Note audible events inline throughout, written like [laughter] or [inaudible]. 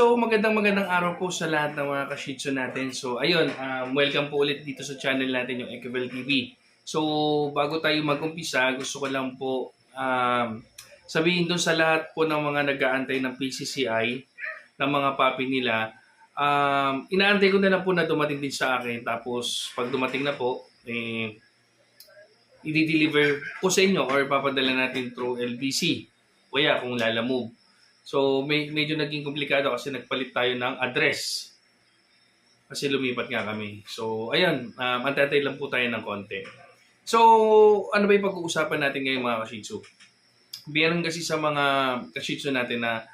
So magandang magandang araw po sa lahat ng mga ka-shih tzu natin. So ayun, um, welcome po ulit dito sa channel natin yung Ekevel TV. So bago tayo mag-umpisa, gusto ko lang po um, sabihin doon sa lahat po ng mga nag-aantay ng PCCI, ng mga papi nila, um, inaantay ko na lang po na dumating din sa akin. Tapos pag dumating na po, eh, i-deliver ko sa inyo or papadala natin through LBC. Kaya kung lalamove. So, may, medyo naging komplikado kasi nagpalit tayo ng address. Kasi lumipat nga kami. So, ayun, um, antatay lang po tayo ng konti. So, ano ba yung pag-uusapan natin ngayon mga kashitsu? Biyan kasi sa mga kashitsu natin na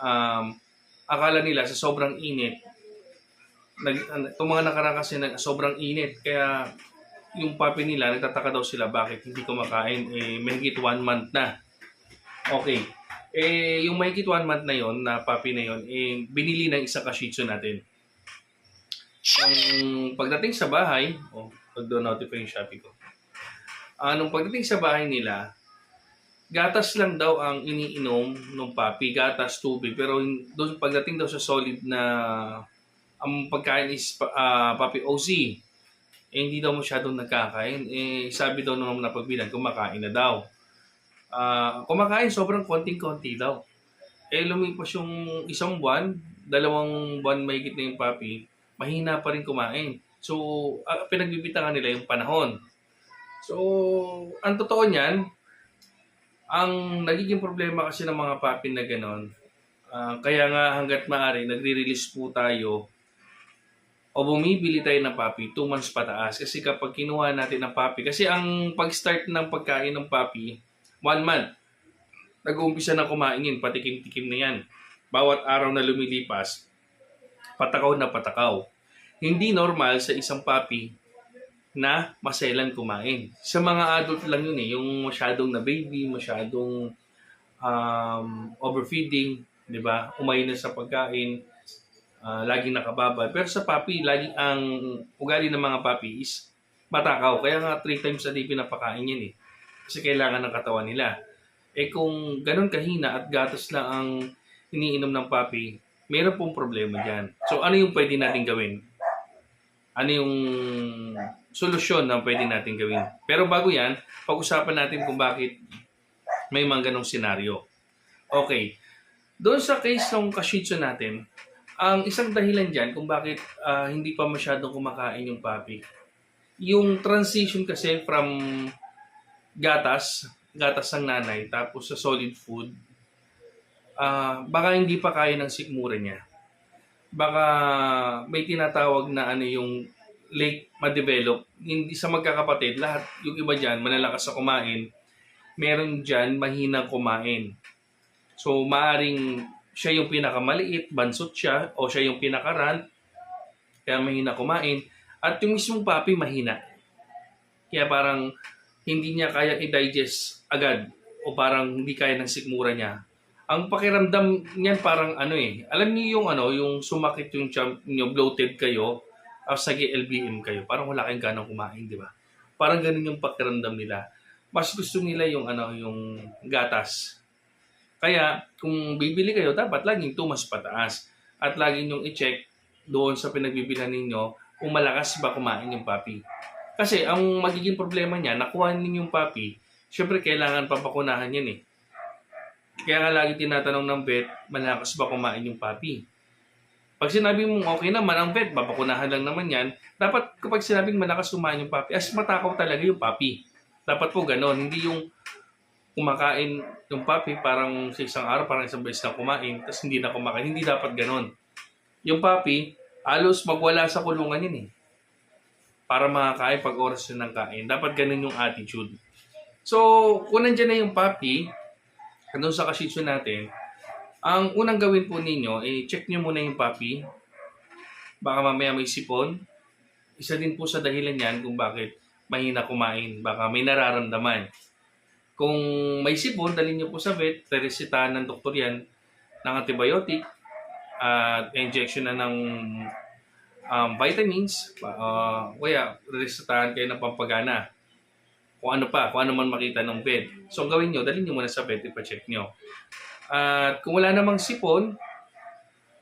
um, akala nila sa sobrang init, nag, itong mga nakaraan kasi na sobrang init, kaya yung papi nila, nagtataka daw sila bakit hindi kumakain, eh, mahigit one month na. Okay. Eh, yung mahigit one month na yon na papi na yon eh, binili ng isang kashitsu natin. Ang pagdating sa bahay, oh, pag-notify yung Shopee ko. Ah, nung pagdating sa bahay nila, gatas lang daw ang iniinom ng papi, gatas, tubig. Pero doon pagdating daw sa solid na ang pagkain is pa- ah, papi OZ, eh, hindi daw masyadong nagkakain. Eh, sabi daw nung napagbilan, kumakain na daw. Ah, kumakain sobrang konting-konti daw. Eh lumipas yung isang buwan, dalawang buwan mahigit na yung papi, mahina pa rin kumain. So, ah, pinagbibitangan nila yung panahon. So, ang totoo niyan, ang nagiging problema kasi ng mga papi na ganon, ah, kaya nga hanggat maaari, nagre-release po tayo o bumibili tayo ng papi 2 months pataas. Kasi kapag kinuha natin ng papi, kasi ang pag-start ng pagkain ng papi, one month. Nag-uumpisa na kumain yun, patikim-tikim na yan. Bawat araw na lumilipas, patakaw na patakaw. Hindi normal sa isang papi na maselan kumain. Sa mga adult lang yun eh, yung masyadong na baby, masyadong um, overfeeding, di ba? Umay na sa pagkain, ah, laging nakababad. Pero sa papi, lagi ang ugali ng mga papi is matakaw. Kaya nga three times a day pinapakain yan eh kasi kailangan ng katawan nila. Eh kung ganun kahina at gatas lang ang iniinom ng papi, meron pong problema dyan. So ano yung pwede natin gawin? Ano yung solusyon na pwede natin gawin? Pero bago yan, pag-usapan natin kung bakit may mga ganong senaryo. Okay. Doon sa case ng kashitsu natin, ang isang dahilan dyan kung bakit ah, hindi pa masyadong kumakain yung papi, yung transition kasi from gatas, gatas ng nanay, tapos sa solid food, ah baka hindi pa kaya ng sikmura niya. Baka may tinatawag na ano yung late ma-develop. Hindi sa magkakapatid, lahat, yung iba dyan, malalakas sa kumain, meron dyan mahinang kumain. So, maaring siya yung pinakamaliit, bansot siya, o siya yung pinakaran, kaya mahina kumain. At yung mismong papi, mahina. Kaya parang hindi niya kaya i-digest agad o parang hindi kaya ng sikmura niya. Ang pakiramdam niyan parang ano eh, alam niyo yung ano, yung sumakit yung champ niyo, bloated kayo, tapos nag LBM kayo, parang wala kayong ganang kumain, di ba? Parang ganun yung pakiramdam nila. Mas gusto nila yung ano, yung gatas. Kaya kung bibili kayo, dapat laging tumas pataas. At laging yung i-check doon sa pinagbibilhan ninyo kung malakas ba kumain yung papi. Kasi ang magiging problema niya, nakuha ninyo yung papi, syempre kailangan papakunahan yan eh. Kaya nga lagi tinatanong ng vet, malakas ba kumain yung papi? Pag sinabi mong okay naman ang vet, papakunahan lang naman yan, dapat kapag sinabing malakas kumain yung papi, as matakaw talaga yung papi. Dapat po ganon, hindi yung kumakain yung papi parang sa isang araw, parang isang beses na kumain, tapos hindi na kumakain. Hindi dapat ganon. Yung papi, halos magwala sa kulungan yun eh para makakain pag oras yun ng kain. Dapat ganun yung attitude. So, kung nandiyan na yung papi, doon sa kashitsu natin, ang unang gawin po ninyo, eh, check nyo muna yung papi. Baka mamaya may sipon. Isa din po sa dahilan yan kung bakit mahina kumain. Baka may nararamdaman. Kung may sipon, dalhin nyo po sa vet, reresitahan ng doktor yan ng antibiotic at injection na ng um, vitamins, uh, kaya resetahan kayo ng pampagana. Kung ano pa, kung ano man makita ng vet. So, ang gawin nyo, dalhin nyo muna sa vet, ipacheck nyo. At kung wala namang sipon,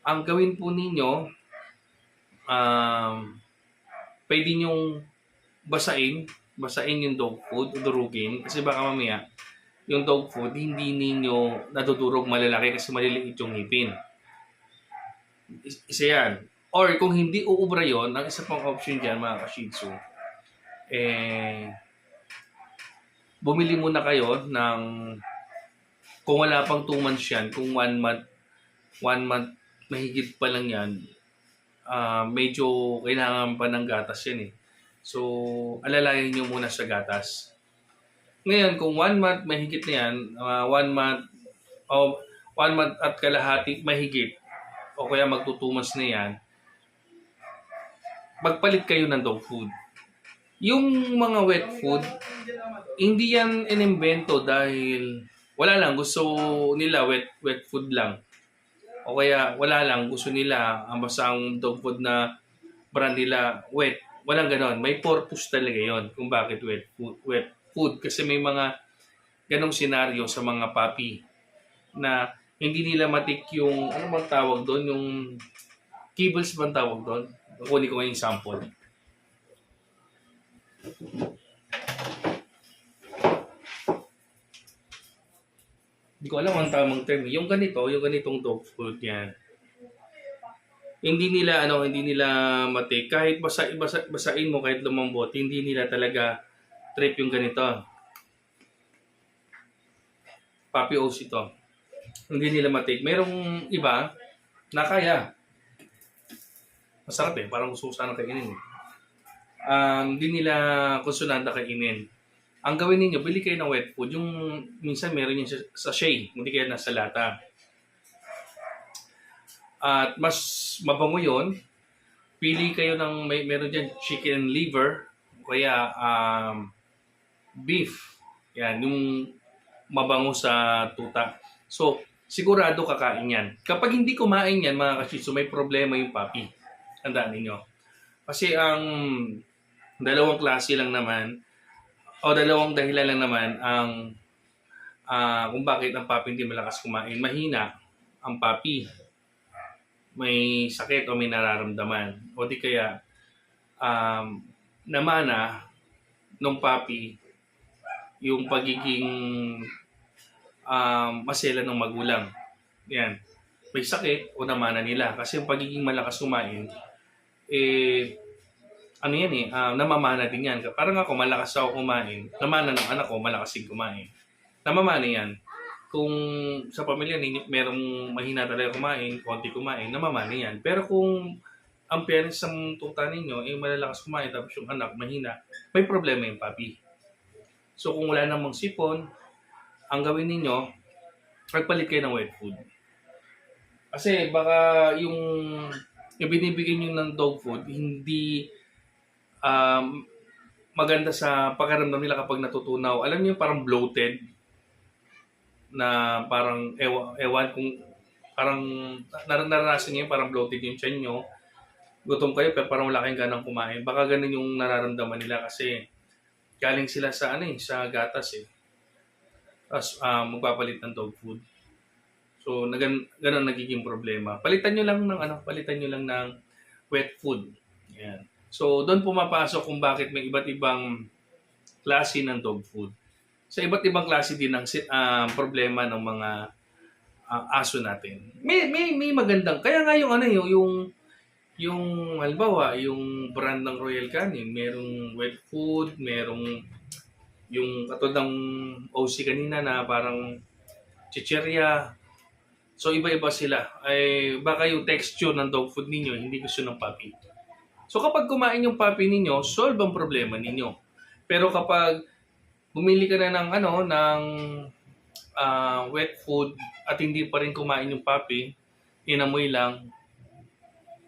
ang gawin po ninyo, um, pwede nyong basain, basain yung dog food, durugin, kasi baka mamaya, yung dog food, hindi ninyo nadudurog malalaki kasi maliliit yung ngipin. Is- Isa yan. Or kung hindi uubra yon ang isa pang option dyan, mga ka-shih tzu, eh, bumili muna kayo ng, kung wala pang 2 months yan, kung 1 month, 1 month, mahigit pa lang yan, ah medyo kailangan pa ng gatas yan eh. So, alalayan nyo muna sa gatas. Ngayon, kung 1 month, mahigit na yan, 1 month, o 1 month at kalahati, mahigit, o kaya magto 2 months na yan, magpalit kayo ng dog food. Yung mga wet food, hindi yan inimbento dahil wala lang, gusto nila wet, wet food lang. O kaya wala lang, gusto nila ang basta dog food na brand nila wet. Walang ganon. May purpose talaga yon kung bakit wet food. Wet food. Kasi may mga ganong senaryo sa mga papi na hindi nila matik yung, ano bang tawag doon, yung kibbles bang tawag doon? Kunin ko yung sample. Hindi ko alam ang tamang term. Yung ganito, yung ganitong dog food yan. Hindi nila ano, hindi nila mati kahit basa, basa basain mo kahit lumambot, hindi nila talaga trip yung ganito. Papi O's ito. Hindi nila matik. Merong iba na kaya. Masarap eh. Parang gusto ko sana kainin eh. Um, hindi nila konsunanda kainin ang gawin ninyo, bili kayo ng wet food. Yung minsan meron yung sa sachet, hindi kaya nasa lata. At mas mabango yon pili kayo ng, may, meron dyan chicken liver, kaya um, beef. Yan, yung mabango sa tuta. So, sigurado kakain yan. Kapag hindi kumain yan, mga kashitsu, may problema yung papi. Tandaan ninyo. Kasi ang dalawang klase lang naman, o dalawang dahilan lang naman ang ah, kung bakit ang papi hindi malakas kumain. Mahina ang papi. May sakit o may nararamdaman. O di kaya um, namana nung papi yung pagiging um, masela ng magulang. Yan. May sakit o namana nila. Kasi yung pagiging malakas kumain, eh, ano yan eh, ah, namamana din yan. Parang ako, malakas ako kumain. Namana ng anak ko, malakas din kumain. Namamana yan. Kung sa pamilya ninyo, merong mahina talaga kumain, konti kumain, namamana yan. Pero kung ang parents ng tuta ninyo, eh malalakas kumain, tapos yung anak mahina, may problema yung papi. So kung wala namang sipon, ang gawin ninyo, magpalit kayo ng wet food. Kasi baka yung ibinibigay nyo ng dog food, hindi um, maganda sa pakiramdam nila kapag natutunaw. Alam niyo parang bloated na parang ewan, ewan kung parang nar- naranasan niyo yung parang bloated yung tiyan nyo. Gutom kayo pero parang wala kayong ganang kumain. Baka ganun yung nararamdaman nila kasi galing sila sa ano eh, sa gatas eh. Tapos um, magpapalit ng dog food. So, nagan, ganun nagiging problema. Palitan nyo lang ng ano, palitan nyo lang ng wet food. Yan. So, doon pumapasok kung bakit may iba't ibang klase ng dog food. Sa iba't ibang klase din ng uh, problema ng mga uh, aso natin. May, may, may magandang, kaya nga yung ano yung, yung, yung halimbawa, yung brand ng Royal Canin, merong wet food, merong yung katulad ng OC kanina na parang chicheria. So, iba-iba sila. Ay, baka yung texture ng dog food ninyo, hindi gusto ng puppy. So kapag kumain yung puppy ninyo, solve ang problema ninyo. Pero kapag bumili ka na ng ano ng uh, wet food at hindi pa rin kumain yung puppy, inamoy lang.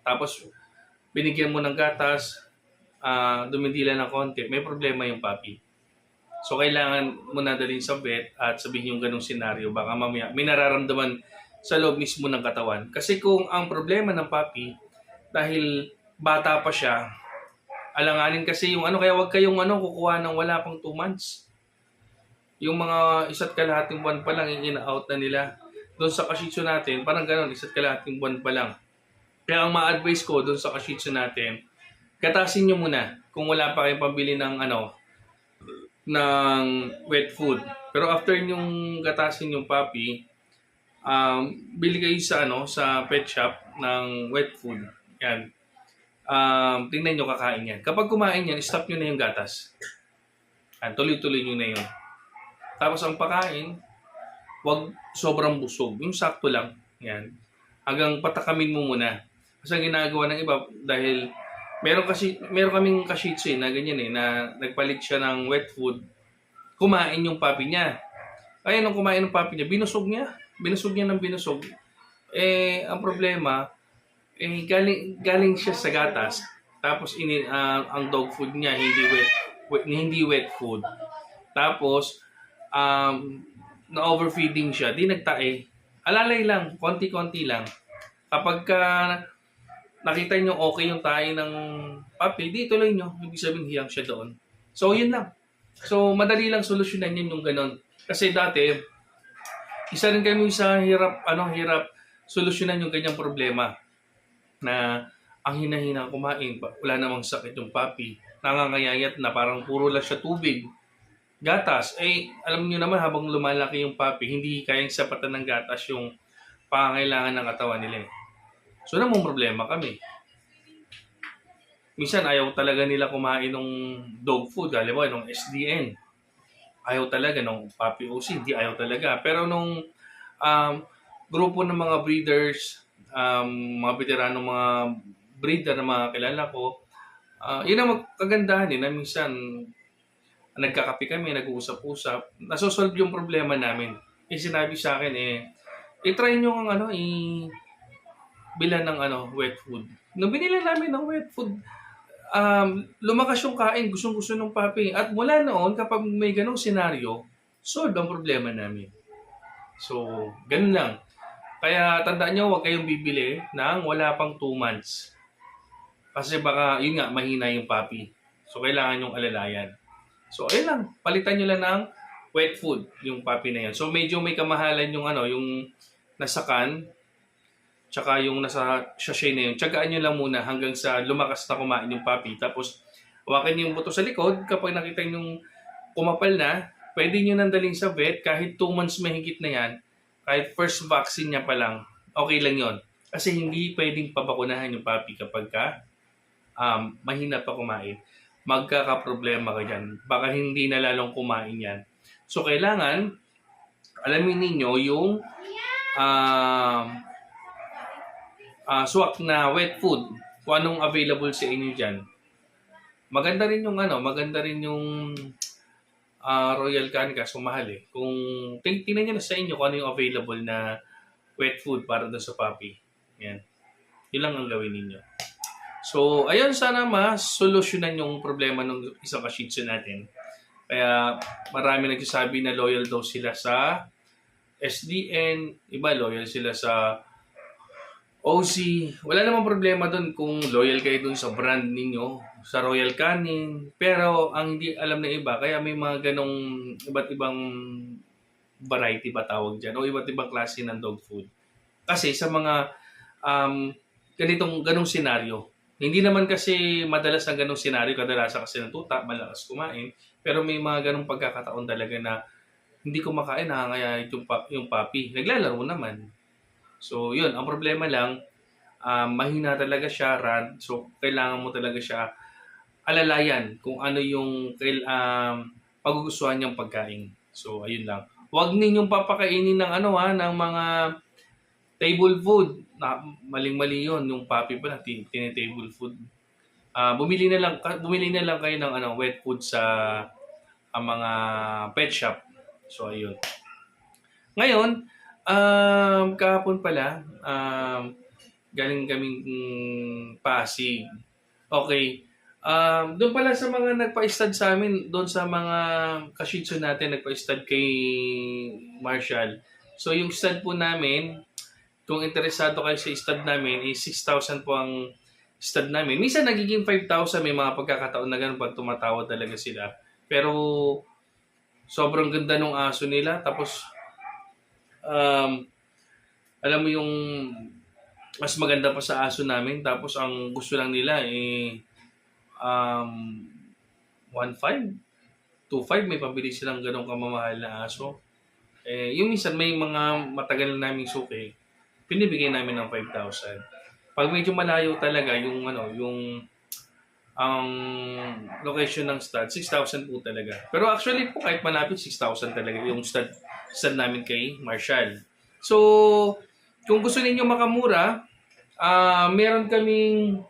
Tapos binigyan mo ng gatas, uh, dumidila ng konti, may problema yung puppy. So kailangan mo na dalhin sa vet at sabihin yung ganong senaryo, baka mamaya may nararamdaman sa loob mismo ng katawan. Kasi kung ang problema ng puppy, dahil bata pa siya, alanganin kasi yung ano, kaya wag kayong ano, kukuha ng wala pang 2 months. Yung mga isa't kalahating buwan pa lang, in out na nila. Doon sa kashitsu natin, parang gano'n, isa't kalahating buwan pa lang. Kaya ang ma-advise ko doon sa Kashih Tzu natin, gatasin nyo muna kung wala pa kayong pambili ng ano, ng wet food. Pero after yung gatasin yung puppy, um, bili kayo sa ano sa pet shop ng wet food. Yan. Um, tingnan nyo kakain yan. Kapag kumain yan, stop nyo na yung gatas. Yan, tuloy-tuloy nyo na yun. Tapos ang pakain, wag sobrang busog. Yung sakto lang. Yan. Hanggang patakamin mo muna. Kasi ang ginagawa ng iba, dahil meron kasi meron kaming kashitsu eh, na ganyan eh, na nagpalit siya ng wet food, kumain yung papi niya. Kaya nung kumain ng papi niya, binusog niya. Binusog niya ng binusog. Eh, ang problema, eh, galing, galing siya sa gatas. Tapos, ini, ah, ang dog food niya, hindi wet, wet hindi wet food. Tapos, um, na-overfeeding siya, di nagtae. Alalay lang, konti-konti lang. Kapag ka nakita nyo okay yung tae ng papi, di tuloy nyo. Ibig sabihin, hiyang siya doon. So, yun lang. So, madali lang solusyonan yun yung ganun. Kasi dati, isa rin kami sa hirap, ano, hirap solusyonan yung ganyang problema na ang hinahina kumain, wala namang sakit yung papi, nangangayayat na parang puro lang siya tubig. Gatas, eh, alam niyo naman habang lumalaki yung papi, hindi kayang sapatan ng gatas yung pangangailangan ng katawan nila eh. So, namang problema kami. Minsan, ayaw talaga nila kumain ng dog food, halimbawa, nung SDN. Ayaw talaga, nung Papi OC, hindi ayaw talaga. Pero nung um, grupo ng mga breeders, um, mga veteranong mga breeder na mga kilala ko, ah, yun ang kagandahan eh, na minsan nagkakape kami, nag-uusap-usap, nasosolve yung problema namin. Eh, sinabi sa akin eh, i-try nyo ang ano, i bilan ng ano, wet food. Nung binila namin ng wet food, um, lumakas yung kain, gustong-gusto ng papi. At mula noon, kapag may ganong senaryo, solve ang problema namin. So, ganun lang. Kaya tandaan nyo, huwag kayong bibili ng wala pang 2 months. Kasi baka, yun nga, mahina yung papi. So, kailangan yung alalayan. So, ayun lang. Palitan nyo lang ng wet food, yung papi na yan. So, medyo may kamahalan yung ano, yung nasa can, tsaka yung nasa sachet na yun. Tsagaan nyo lang muna hanggang sa lumakas na kumain yung papi. Tapos, hawakan nyo yung buto sa likod. Kapag nakita nyo kumapal na, pwede nyo nandaling sa vet kahit 2 months mahigit na yan. Kahit first vaccine niya pa lang, okay lang yon Kasi hindi pwedeng pabakunahan yung papi kapag ka um, mahina pa kumain. Magkakaproblema ka dyan. Baka hindi na lalong kumain yan. So, kailangan alamin ninyo yung um, ah swak na wet food, kung anong available sa inyo dyan. Maganda rin yung ano, maganda rin yung ah, Royal Canin kaso mahal eh. Kung ting tingnan nyo na sa inyo kung ano yung available na wet food para doon sa puppy. Yan. Yun lang ang gawin ninyo. So, ayun, sana mas-solusyonan yung problema ng isang Shih Tzu natin. Kaya marami nagsasabi na loyal daw sila sa SDN, iba loyal sila sa OC. Wala namang problema doon kung loyal kayo doon sa brand ninyo, sa Royal Canin. Pero ang hindi alam ng iba, kaya may mga ganong iba't ibang variety ba tawag dyan, o iba't ibang klase ng dog food. Kasi sa mga um, ganitong ganong senaryo, hindi naman kasi madalas na ganong senaryo, kadalasan kasi ng tuta, malakas kumain. Pero may mga ganong pagkakataon talaga na hindi kumakain, nakangayayat yung, pa- yung papi. Naglalaro naman. So, yun. Ang problema lang, um, mahina talaga siya, rad. So, kailangan mo talaga siya alalayan kung ano yung um, pagugustuhan niyang pagkain. So, ayun lang. Huwag ninyong papakainin ng ano ha, ng mga table food. Na, maling-mali yun. Yung papi pa na tin- tine-table food. Ah, bumili na lang bumili na lang kayo ng ano wet food sa ang mga pet shop. So ayun. Ngayon, um, kahapon pala, um, galing kaming mm, Pasig. Okay. Um, doon pala sa mga nagpa-stud sa amin, doon sa mga kashitsu natin nagpa-stud kay Marshall. So yung stud po namin, kung interesado kayo sa stud namin, is 6,000 po ang stud namin. Minsan nagiging 5,000, may mga pagkakataon na ganun pag tumatawa talaga sila. Pero sobrang ganda ng aso nila. Tapos, um, alam mo yung mas maganda pa sa aso namin. Tapos ang gusto lang nila eh um 1.5 2.5 may pabili silang ganong kamamahal na aso. Eh, yung minsan may mga matagal na naming suki, pinibigay namin ng 5,000. Pag medyo malayo talaga yung ano, yung ang location ng stud, 6,000 po talaga. Pero actually po kahit malapit 6,000 talaga yung stud, stud namin kay Marshall. So, kung gusto ninyo makamura, ah meron kaming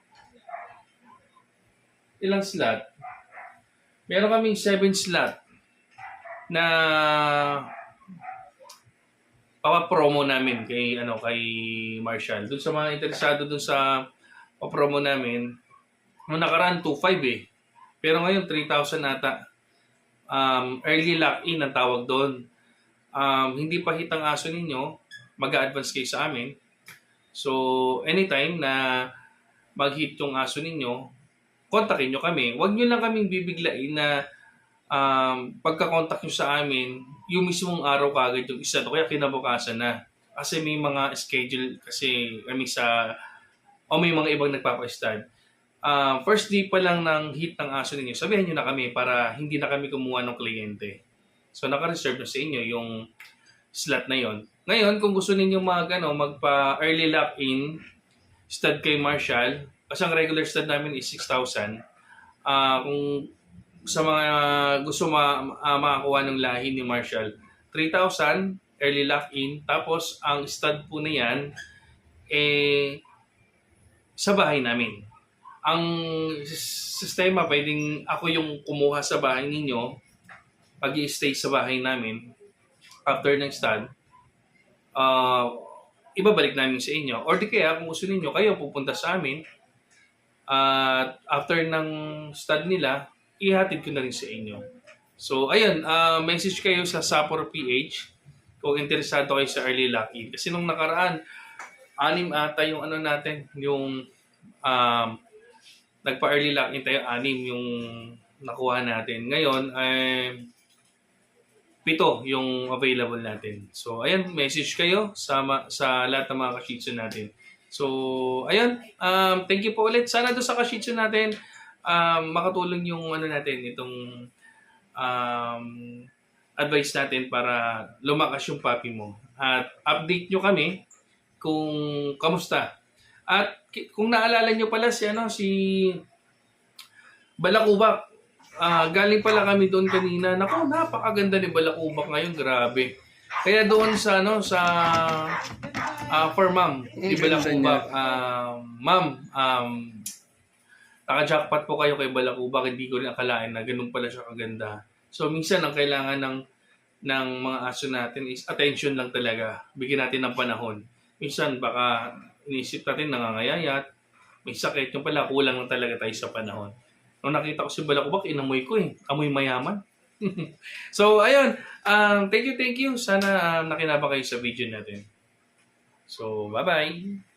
ilang slot? Meron kaming 7 slot na papa-promo namin kay ano kay Marshall. Doon sa mga interesado doon sa pa-promo namin, nung nakaraan 2.5 eh. Pero ngayon 3,000 ata. Um, early lock-in ang tawag doon. Um, hindi pa hit ang aso ninyo, mag-advance kayo sa amin. So, anytime na mag-hit yung aso ninyo, kontakin nyo kami. Huwag nyo lang kaming bibiglain na um, pagka-contact nyo sa amin, yung mismong araw kagad yung isa, o kaya kinabukasan na. Kasi may mga schedule kasi kami sa, o may mga ibang nagpapa-stud. Ah, first day pa lang ng hit ng aso ninyo, sabihin nyo na kami para hindi na kami kumuha ng kliyente. So, naka-reserve na sa inyo yung slot na yon. Ngayon, kung gusto ninyo mag, ano, magpa-early lock-in, stud kay Marshall, kasi ang regular stud namin is 6,000. Ah, kung sa mga gusto ma, ah, makakuha ng lahi ni Marshall, 3,000 early lock-in. Tapos, ang stud po na yan, eh, sa bahay namin. Ang sis- sistema, pwedeng ako yung kumuha sa bahay ninyo, pag stay sa bahay namin, after ng stud, ah, ibabalik namin sa inyo. Or di kaya, kung gusto ninyo, kayo pupunta sa amin, at after ng stud nila, ihatid ko na rin sa inyo. So, ayun, ah, message kayo sa Sapor PH kung interesado kayo sa early lock-in. Kasi nung nakaraan, anim ata yung ano natin, yung um, nagpa-early lock-in tayo, anim yung nakuha natin. Ngayon, eh, pito yung available natin. So, ayan, message kayo sa, sa lahat ng mga kashitsu natin. So, ayun, um, thank you po ulit. Sana doon sa kashitsu natin, um, makatulong yung ano natin, itong um, advice natin para lumakas yung papi mo. At update nyo kami kung kamusta. At kung naalala nyo pala si ano si Balakubak, ah galing pala kami doon kanina. Nako, napakaganda ni Balakubak ngayon, grabe. Kaya doon sa ano sa ah for ma'am, Mm, Balakubak, um, ma'am, um, naka-jackpot po kayo kay Balakubak, hindi ko rin akalain na ganun pala siya kaganda. So minsan ang kailangan ng ng mga aso natin is attention lang talaga. Bigyan natin ng panahon. Minsan baka inisip natin nangangayayat, may sakit, yung pala kulang lang talaga tayo sa panahon. Nung nakita ko si Balakubak, inamoy ko eh. Amoy mayaman. [laughs] so, ayun. Um, thank you, thank you. Sana um, nakinaba kayo sa video natin. So, bye-bye.